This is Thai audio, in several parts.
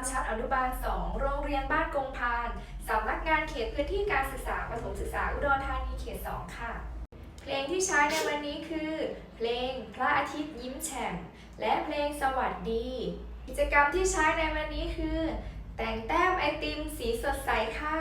ำชั้นอนุบาล 2 โรงเรียนบ้านกงพานสำนักงานเขตพื้นที่การศึกษาประถมศึกษาอุดรธานีเขต 2 ค่ะ เพลงที่ใช้ในวันนี้คือ เพลงพระอาทิตย์ยิ้มแฉ่งและเพลงสวัสดี กิจกรรมที่ใช้ในวันนี้คือ แต่งแต้มไอติมสีสดใสค่ะ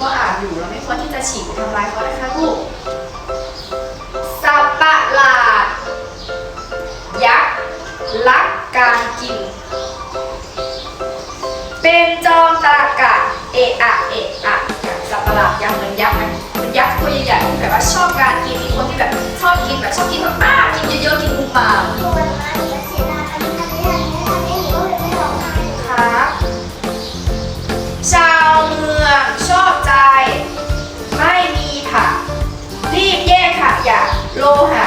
ก็อ่านอยู่เราไม่ควรที่จะฉีกทำลายเขานะคะลูกสับปะหลาด ยักษ์ลักการกิน เป็นจอมตะกะเอะอะเอะอะสับปะหลาดยักษ์เหมือนยักษ์ไหมมันยักษ์ตัวใหญ่ๆที่แบบว่าชอบการกินมีคนที่แบบชอบกินแบบชอบกินมป้ากินเยอะๆกินปูปลา 哦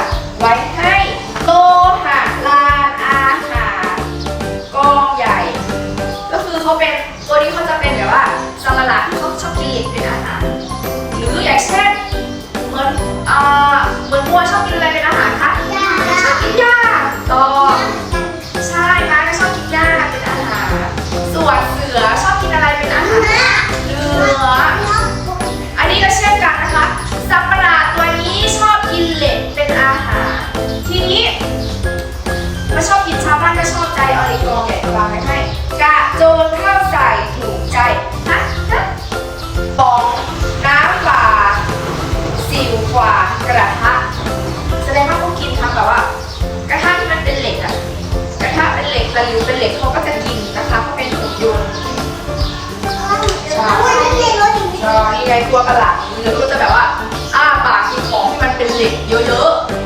แต่หลิวเป็นเหล็กเขาก็จะกินนะคะเขาเป็นหุ่นยนต์ใช่เรียนรถอีกใช่นี่ไงตัวประหลาดนี้เลยก็จะแบบว่าอ้าปากกินของที่มันเป็นเหล็กเยอะๆ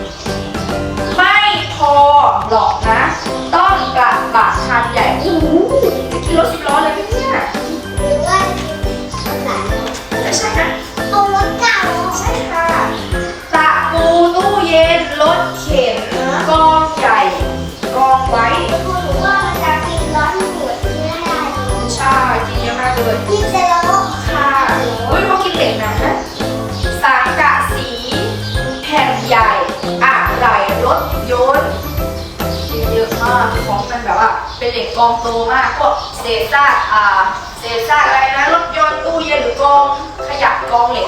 กเลยกินเสร็จแล้วค่ะเฮ้ยเขากินเหล็กนะสังกะสีแผ่นใหญ่อะไรรถยนต์เยอะมากของมันแบบว่าเป็นเหล็กกองโตมากพวกเศษซากอ่าเศษซากอะไรนะรถยนต์ตู้เย็นหรือกองขยะกองเหล็ก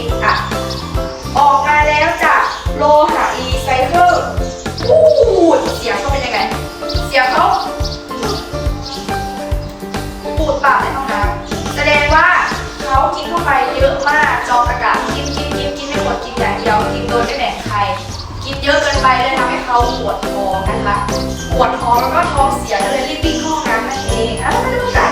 อกอะ ออกมาแล้วจากโลหะรีไซเคิลอู้เสียงเขาเป็นยังไง เสียงเขาปูดปากในห้องน้ำแสดงว่าเขากินเข้าไปเยอะมากจอประกาศกินกินกินกินไม่หมดกินอย่างเดียวกินโดยไม่แบ่งใคร กินเยอะเกินไปเลยทำให้เขาปวดท้องนะคะปวดท้องแล้วก็ท้องเสียก็เลยรีบวิ่งเข้าห้องน้ำนั่นเองอ้าวไม่รู้จัก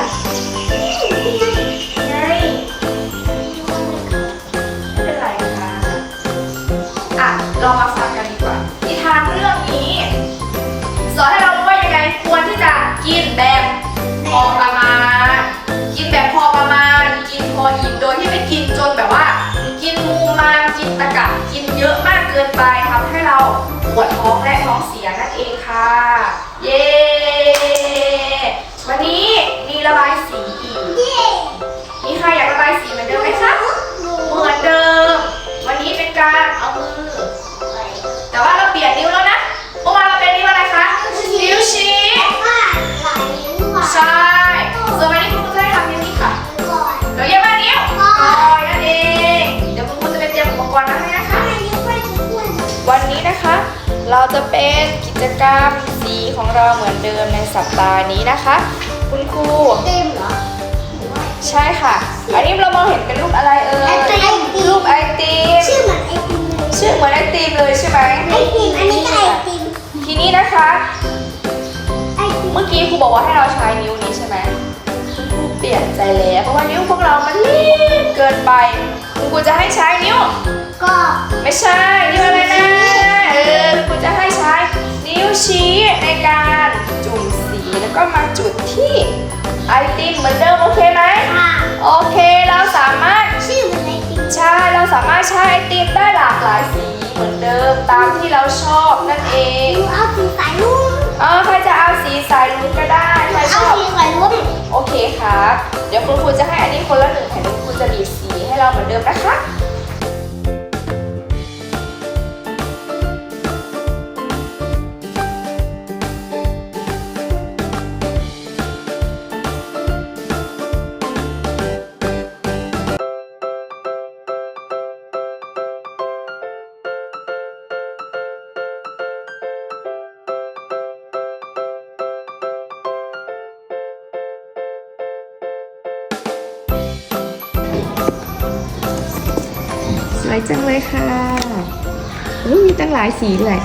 ให้เราปวดท้องและท้องเสียนั่นเองค่ะ เย้ วันนี้มีระบายสีอีก มีใครอยากระบายสีเหมือนเดิมไหมคะ เหมือนเดิม วันนี้เป็นการเอามือ แต่ว่าเราเปลี่ยนนิ้วแล้วนะ จกรรมสีของเราเหมือนเดิมในสัปดาห์นี้นะคะ คุณครูใช่ค่ะ อันนี้เรามองเห็นเป็นรูปอะไรเอ่ยไอติมรูปไอติมชื่อเหมือนไอติมเลยชื่อเหมือนไอติมเลยใช่ไหมไอติมอันนี้ก็ไอติมทีนี้นะคะไอติมเมื่อกี้ครูบอกว่าให้เราใช้นิ้วนี้ใช่ไหมคุณครูเปลี่ยนใจแล้วเพราะว่านิ้วพวกเรามันเล็กเกินไปคุณครูจะให้ใช้นิ้วก็ไม่ใช่นิ้วอะไร ชี้ในการจุ่มสีแล้วก็มาจุดที่ไอติมเหมือนเดิมโอเคไหมค่ะโอเคเราสามารถชื่อเหมือนไอติมใช่เราสามารถใช้ไอติมได้หลากหลายสีเหมือนเดิมตามที่เราชอบนั่นเองหนูเอาสีสายลุ้งเออใครจะเอาสีสายลุ้งก็ได้ใครชเอาอบสีสายลุ้งโอเคครับเดี๋ยวคุณครูจะให้อันนี้คนละหนึ่งแผ่นคุณครูจะบีบสีให้เราเหมือนเดิมนะคะ วยจังเลยค่ะอุ๊ยมีตั้งหลายสีเลย